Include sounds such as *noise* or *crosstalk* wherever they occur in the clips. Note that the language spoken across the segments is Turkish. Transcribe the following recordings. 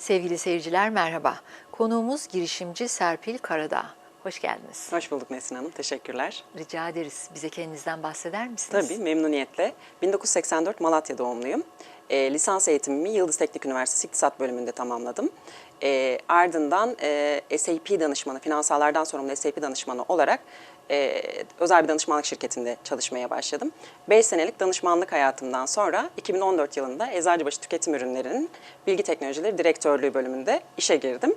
Sevgili seyirciler merhaba. Konuğumuz girişimci Serpil Karadağ. Hoş geldiniz. Hoş bulduk Nesin Hanım, teşekkürler. Rica ederiz. Bize kendinizden bahseder misiniz? Tabii, memnuniyetle. 1984 Malatya doğumluyum. E, lisans eğitimimi Yıldız Teknik Üniversitesi İktisat bölümünde tamamladım. E, ardından e, SAP danışmanı, finansallardan sorumlu SAP danışmanı olarak e, özel bir danışmanlık şirketinde çalışmaya başladım. 5 senelik danışmanlık hayatımdan sonra 2014 yılında Eczacıbaşı Tüketim Ürünleri'nin Bilgi Teknolojileri Direktörlüğü bölümünde işe girdim.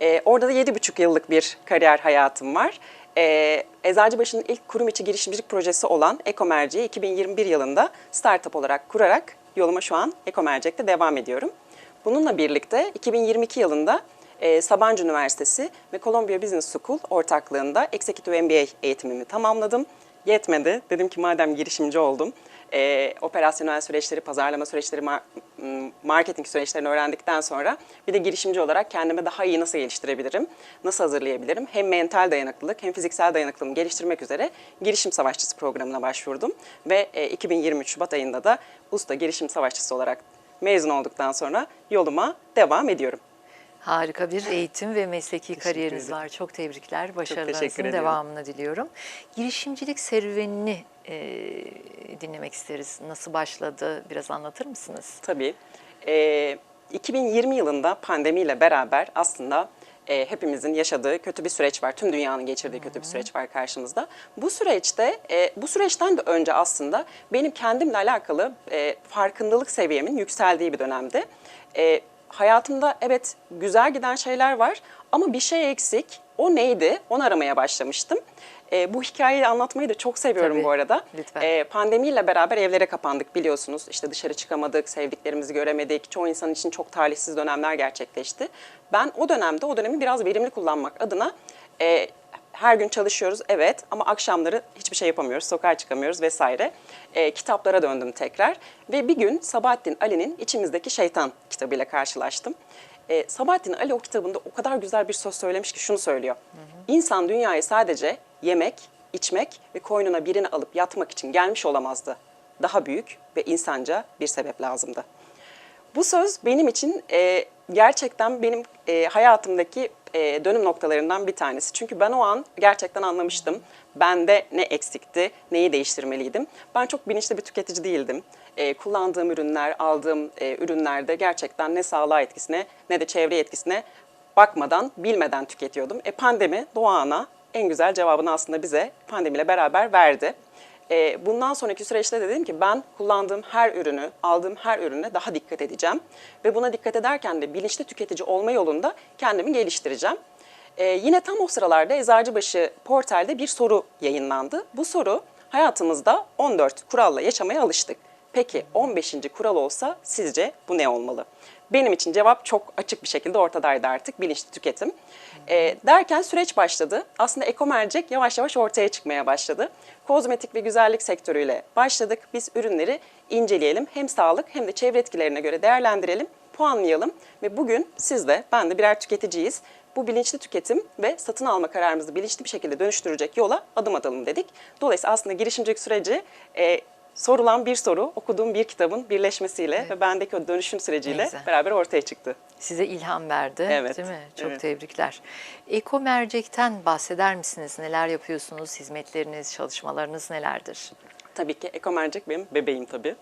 E, orada da 7,5 yıllık bir kariyer hayatım var. E, Eczacıbaşı'nın ilk kurum içi girişimcilik projesi olan Ekomerci'yi 2021 yılında startup olarak kurarak yoluma şu an Ekomercek'te devam ediyorum. Bununla birlikte 2022 yılında e, Sabancı Üniversitesi ve Columbia Business School ortaklığında Executive MBA eğitimimi tamamladım. Yetmedi. Dedim ki madem girişimci oldum, e, operasyonel süreçleri, pazarlama süreçleri, mar- marketing süreçlerini öğrendikten sonra bir de girişimci olarak kendimi daha iyi nasıl geliştirebilirim, nasıl hazırlayabilirim? Hem mental dayanıklılık hem fiziksel dayanıklılığımı geliştirmek üzere Girişim Savaşçısı programına başvurdum. Ve e, 2023 Şubat ayında da Usta Girişim Savaşçısı olarak mezun olduktan sonra yoluma devam ediyorum. Harika bir eğitim ve mesleki Teşekkür kariyeriniz ederim. var. Çok tebrikler. Başarılarınızın ediyorum. devamını diliyorum. Girişimcilik serüvenini e, dinlemek isteriz. Nasıl başladı? Biraz anlatır mısınız? Tabii. Ee, 2020 yılında pandemiyle beraber aslında e, hepimizin yaşadığı kötü bir süreç var. Tüm dünyanın geçirdiği kötü bir süreç var karşımızda. Bu süreçte, e, bu süreçten de önce aslında benim kendimle alakalı e, farkındalık seviyemin yükseldiği bir dönemdi. E, hayatımda evet güzel giden şeyler var ama bir şey eksik. O neydi? Onu aramaya başlamıştım. E, bu hikayeyi anlatmayı da çok seviyorum Tabii, bu arada. lütfen. E, pandemiyle beraber evlere kapandık biliyorsunuz. İşte dışarı çıkamadık, sevdiklerimizi göremedik. Çoğu insan için çok talihsiz dönemler gerçekleşti. Ben o dönemde o dönemi biraz verimli kullanmak adına e, her gün çalışıyoruz evet ama akşamları hiçbir şey yapamıyoruz, sokağa çıkamıyoruz vesaire. E, kitaplara döndüm tekrar ve bir gün Sabahattin Ali'nin İçimizdeki Şeytan kitabıyla karşılaştım. E, Sabahattin Ali o kitabında o kadar güzel bir söz söylemiş ki şunu söylüyor. İnsan dünyaya sadece yemek, içmek ve koynuna birini alıp yatmak için gelmiş olamazdı. Daha büyük ve insanca bir sebep lazımdı. Bu söz benim için e, gerçekten benim e, hayatımdaki e, dönüm noktalarından bir tanesi. Çünkü ben o an gerçekten anlamıştım. Bende ne eksikti, neyi değiştirmeliydim. Ben çok bilinçli bir tüketici değildim. E, kullandığım ürünler, aldığım e, ürünlerde gerçekten ne sağlığa etkisine ne de çevre etkisine bakmadan, bilmeden tüketiyordum. E, pandemi doğana en güzel cevabını aslında bize pandemiyle beraber verdi. E, bundan sonraki süreçte de dedim ki ben kullandığım her ürünü, aldığım her ürüne daha dikkat edeceğim. Ve buna dikkat ederken de bilinçli tüketici olma yolunda kendimi geliştireceğim. E, yine tam o sıralarda Eczacıbaşı portalde bir soru yayınlandı. Bu soru hayatımızda 14 kuralla yaşamaya alıştık. Peki 15. kural olsa sizce bu ne olmalı? Benim için cevap çok açık bir şekilde ortadaydı artık bilinçli tüketim. E, derken süreç başladı. Aslında ekomercek yavaş yavaş ortaya çıkmaya başladı. Kozmetik ve güzellik sektörüyle başladık. Biz ürünleri inceleyelim. Hem sağlık hem de çevre etkilerine göre değerlendirelim, puanlayalım. Ve bugün siz de ben de birer tüketiciyiz. Bu bilinçli tüketim ve satın alma kararımızı bilinçli bir şekilde dönüştürecek yola adım atalım dedik. Dolayısıyla aslında girişimcilik süreci e, sorulan bir soru, okuduğum bir kitabın birleşmesiyle Evet. ve bendeki o dönüşüm süreciyle güzel. beraber ortaya çıktı. Size ilham verdi Evet, değil mi? Çok evet. tebrikler. Eko Mercek'ten bahseder misiniz? Neler yapıyorsunuz? Hizmetleriniz, çalışmalarınız nelerdir? Tabii ki Ekomercek benim bebeğim tabii.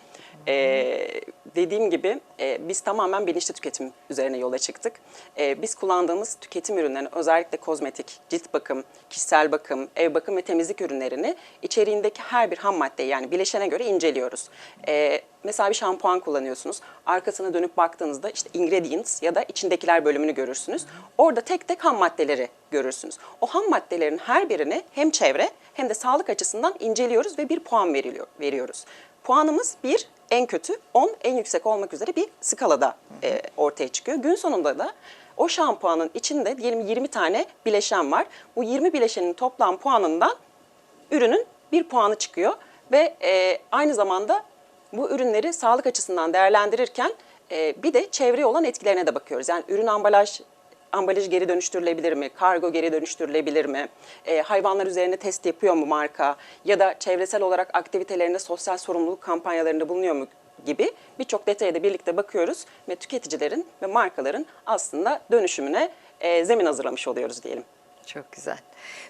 Ee, dediğim gibi e, biz tamamen bilinçli tüketim üzerine yola çıktık. Ee, biz kullandığımız tüketim ürünlerini özellikle kozmetik, cilt bakım, kişisel bakım, ev bakım ve temizlik ürünlerini içeriğindeki her bir ham maddeyi yani bileşene göre inceliyoruz. Ee, mesela bir şampuan kullanıyorsunuz. Arkasına dönüp baktığınızda işte ingredients ya da içindekiler bölümünü görürsünüz. Orada tek tek ham maddeleri görürsünüz. O ham maddelerin her birini hem çevre hem de sağlık açısından inceliyoruz ve bir puan veriliyor, veriyoruz. Puanımız bir, en kötü, 10, en yüksek olmak üzere bir skalada e, ortaya çıkıyor. Gün sonunda da o şampuanın içinde diyelim 20 tane bileşen var. Bu 20 bileşenin toplam puanından ürünün bir puanı çıkıyor ve e, aynı zamanda bu ürünleri sağlık açısından değerlendirirken e, bir de çevreye olan etkilerine de bakıyoruz. Yani ürün ambalaj ambalaj geri dönüştürülebilir mi? Kargo geri dönüştürülebilir mi? E, hayvanlar üzerine test yapıyor mu marka? Ya da çevresel olarak aktivitelerinde sosyal sorumluluk kampanyalarında bulunuyor mu gibi birçok detaya da birlikte bakıyoruz ve tüketicilerin ve markaların aslında dönüşümüne e, zemin hazırlamış oluyoruz diyelim. Çok güzel.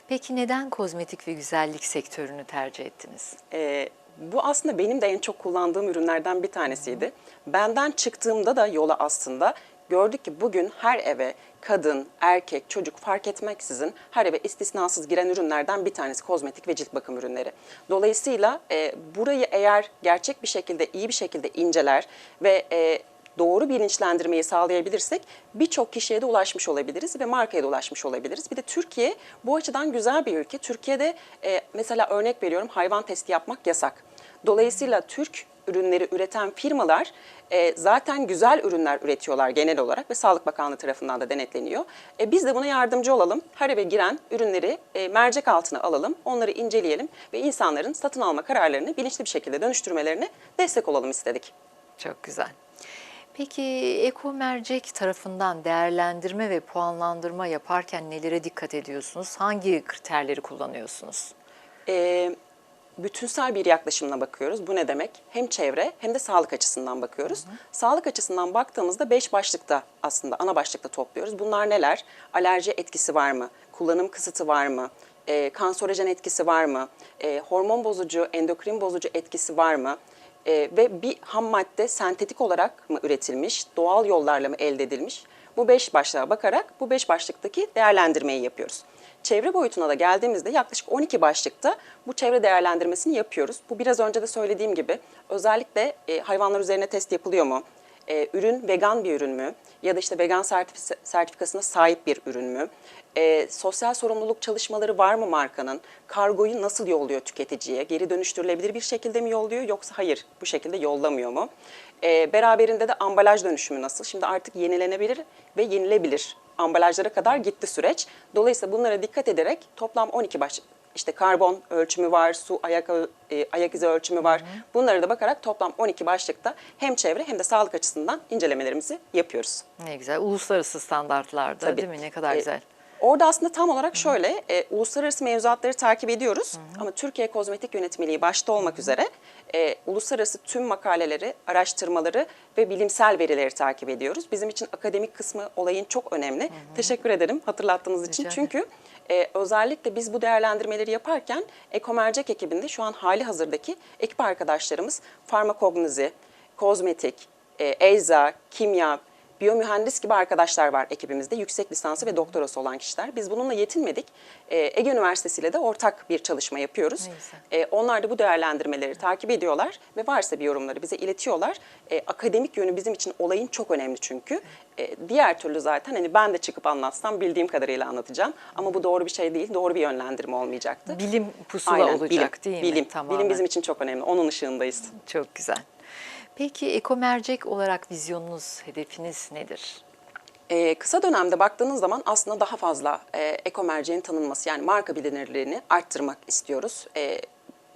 Peki neden kozmetik ve güzellik sektörünü tercih ettiniz? Ee, bu aslında benim de en çok kullandığım ürünlerden bir tanesiydi. Benden çıktığımda da yola aslında gördük ki bugün her eve kadın, erkek, çocuk fark etmeksizin her eve istisnasız giren ürünlerden bir tanesi kozmetik ve cilt bakım ürünleri. Dolayısıyla e, burayı eğer gerçek bir şekilde, iyi bir şekilde inceler ve e, doğru bilinçlendirmeyi sağlayabilirsek birçok kişiye de ulaşmış olabiliriz ve markaya da ulaşmış olabiliriz. Bir de Türkiye bu açıdan güzel bir ülke. Türkiye'de e, mesela örnek veriyorum hayvan testi yapmak yasak. Dolayısıyla Türk ürünleri üreten firmalar e, zaten güzel ürünler üretiyorlar genel olarak ve Sağlık Bakanlığı tarafından da denetleniyor. E, biz de buna yardımcı olalım. Her eve giren ürünleri e, mercek altına alalım, onları inceleyelim ve insanların satın alma kararlarını bilinçli bir şekilde dönüştürmelerine destek olalım istedik. Çok güzel. Peki Eko Mercek tarafından değerlendirme ve puanlandırma yaparken nelere dikkat ediyorsunuz? Hangi kriterleri kullanıyorsunuz? e, bütünsel bir yaklaşımla bakıyoruz. Bu ne demek? Hem çevre hem de sağlık açısından bakıyoruz. Sağlık açısından baktığımızda beş başlıkta aslında ana başlıkta topluyoruz. Bunlar neler? Alerji etkisi var mı? Kullanım kısıtı var mı? E, kanserojen etkisi var mı? E, hormon bozucu, endokrin bozucu etkisi var mı? E, ve bir ham madde sentetik olarak mı üretilmiş, doğal yollarla mı elde edilmiş? Bu beş başlığa bakarak bu beş başlıktaki değerlendirmeyi yapıyoruz. Çevre boyutuna da geldiğimizde yaklaşık 12 başlıkta bu çevre değerlendirmesini yapıyoruz. Bu biraz önce de söylediğim gibi özellikle e, hayvanlar üzerine test yapılıyor mu? E, ürün vegan bir ürün mü? Ya da işte vegan sertifi- sertifikasına sahip bir ürün mü? E, sosyal sorumluluk çalışmaları var mı markanın? Kargoyu nasıl yolluyor tüketiciye? Geri dönüştürülebilir bir şekilde mi yolluyor yoksa hayır bu şekilde yollamıyor mu? E, beraberinde de ambalaj dönüşümü nasıl? Şimdi artık yenilenebilir ve yenilebilir ambalajlara kadar gitti süreç. Dolayısıyla bunlara dikkat ederek toplam 12 baş işte karbon ölçümü var, su ayak e, ayak izi ölçümü var. Bunlara da bakarak toplam 12 başlıkta hem çevre hem de sağlık açısından incelemelerimizi yapıyoruz. Ne güzel. Uluslararası standartlarda Tabii. değil mi? Ne kadar E, güzel. Orada aslında tam olarak şöyle, e, uluslararası mevzuatları takip ediyoruz ama Türkiye Kozmetik Yönetmeliği başta olmak üzere e, uluslararası tüm makaleleri, araştırmaları ve bilimsel verileri takip ediyoruz. Bizim için akademik kısmı olayın çok önemli. Teşekkür ederim hatırlattığınız için. Ederim. Çünkü e, özellikle biz bu değerlendirmeleri yaparken Ekomercek ekibinde şu an hali hazırdaki ekip arkadaşlarımız farmakognozi, kozmetik, e, ecza, kimya, biyomühendis gibi arkadaşlar var ekibimizde. Yüksek lisansı ve doktorası olan kişiler. Biz bununla yetinmedik. E, Ege Üniversitesi ile de ortak bir çalışma yapıyoruz. E, onlar da bu değerlendirmeleri takip ediyorlar ve varsa bir yorumları bize iletiyorlar. E, akademik yönü bizim için olayın çok önemli çünkü. E, diğer türlü zaten hani ben de çıkıp anlatsam bildiğim kadarıyla anlatacağım. Ama bu doğru bir şey değil, doğru bir yönlendirme olmayacaktı. Bilim pusula Aynen, olacak bilim, değil mi? bilim, Tamamen. bilim bizim için çok önemli. Onun ışığındayız. Çok güzel. Peki Eko Mercek olarak vizyonunuz, hedefiniz nedir? Ee, kısa dönemde baktığınız zaman aslında daha fazla e, ekomerceğin tanınması yani marka bilinirliğini arttırmak istiyoruz. Ee,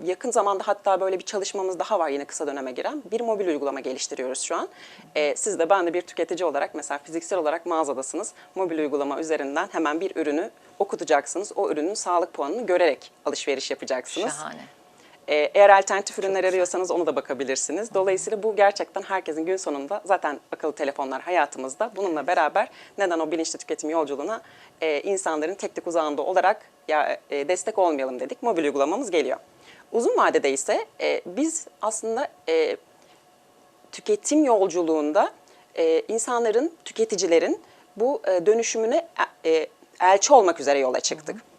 yakın zamanda hatta böyle bir çalışmamız daha var yine kısa döneme giren. Bir mobil uygulama geliştiriyoruz şu an. Ee, siz de ben de bir tüketici olarak mesela fiziksel olarak mağazadasınız. Mobil uygulama üzerinden hemen bir ürünü okutacaksınız. O ürünün sağlık puanını görerek alışveriş yapacaksınız. Şahane. Ee, Eğer alternatif ürünler arıyorsanız onu da bakabilirsiniz. Dolayısıyla bu gerçekten herkesin gün sonunda zaten akıllı telefonlar hayatımızda. Bununla beraber neden o bilinçli tüketim yolculuğuna e, insanların tek tek uzağında olarak ya e, destek olmayalım dedik. Mobil uygulamamız geliyor. Uzun vadede ise e, biz aslında e, tüketim yolculuğunda e, insanların, tüketicilerin bu e, dönüşümüne e, elçi olmak üzere yola çıktık.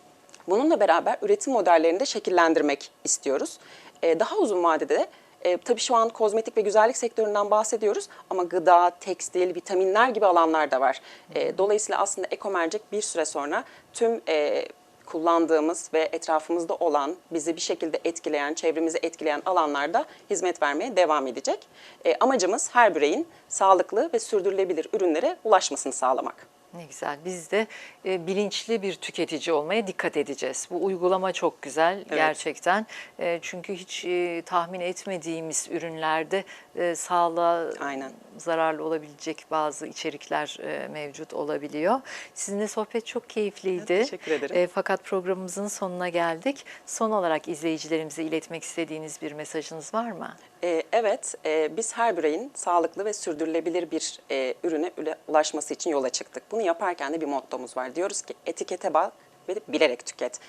Bununla beraber üretim modellerini de şekillendirmek istiyoruz. E, daha uzun vadede de e, tabii şu an kozmetik ve güzellik sektöründen bahsediyoruz ama gıda, tekstil, vitaminler gibi alanlar da var. E, dolayısıyla aslında Ekomercek bir süre sonra tüm e, kullandığımız ve etrafımızda olan, bizi bir şekilde etkileyen, çevremizi etkileyen alanlarda hizmet vermeye devam edecek. E, amacımız her bireyin sağlıklı ve sürdürülebilir ürünlere ulaşmasını sağlamak. Ne güzel. Biz de e, bilinçli bir tüketici olmaya dikkat edeceğiz. Bu uygulama çok güzel gerçekten. E, çünkü hiç e, tahmin etmediğimiz ürünlerde e, sağlığa Aynen. zararlı olabilecek bazı içerikler e, mevcut olabiliyor. Sizinle sohbet çok keyifliydi. Teşekkür ederim. E, fakat programımızın sonuna geldik. Son olarak izleyicilerimize iletmek istediğiniz bir mesajınız var mı? Ee, evet, e, biz her bireyin sağlıklı ve sürdürülebilir bir e, ürüne ulaşması için yola çıktık. Bunu yaparken de bir mottomuz var. Diyoruz ki etikete bak ve bilerek tüket.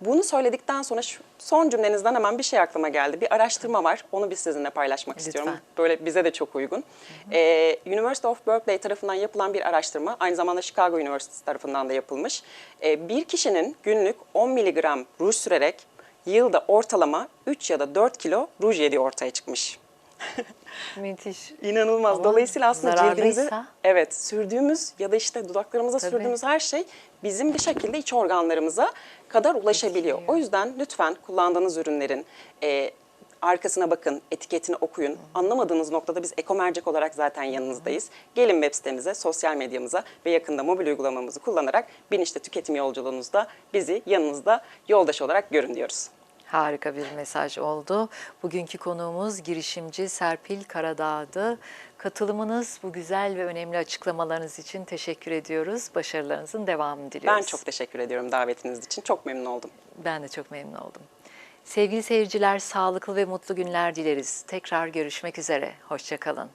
Bunu söyledikten sonra şu son cümlenizden hemen bir şey aklıma geldi. Bir araştırma var. Onu biz sizinle paylaşmak Lütfen. istiyorum. Böyle bize de çok uygun. Ee, University of Berkeley tarafından yapılan bir araştırma. Aynı zamanda Chicago Üniversitesi tarafından da yapılmış. Ee, bir kişinin günlük 10 miligram ruj sürerek yılda ortalama 3 ya da 4 kilo ruj yediği ortaya çıkmış. *laughs* Müthiş. İnanılmaz. Ama Dolayısıyla aslında zararlıysa? evet sürdüğümüz ya da işte dudaklarımıza Tabii. sürdüğümüz her şey bizim bir şekilde iç organlarımıza kadar ulaşabiliyor. Etkiliyor. O yüzden lütfen kullandığınız ürünlerin e, arkasına bakın, etiketini okuyun. Anlamadığınız noktada biz Ekomercek olarak zaten yanınızdayız. Gelin web sitemize, sosyal medyamıza ve yakında mobil uygulamamızı kullanarak bilinçli tüketim yolculuğunuzda bizi yanınızda yoldaş olarak görün diyoruz. Harika bir mesaj oldu. Bugünkü konuğumuz girişimci Serpil Karadağ'dı. Katılımınız, bu güzel ve önemli açıklamalarınız için teşekkür ediyoruz. Başarılarınızın devamını diliyoruz. Ben çok teşekkür ediyorum davetiniz için. Çok memnun oldum. Ben de çok memnun oldum. Sevgili seyirciler, sağlıklı ve mutlu günler dileriz. Tekrar görüşmek üzere. Hoşçakalın.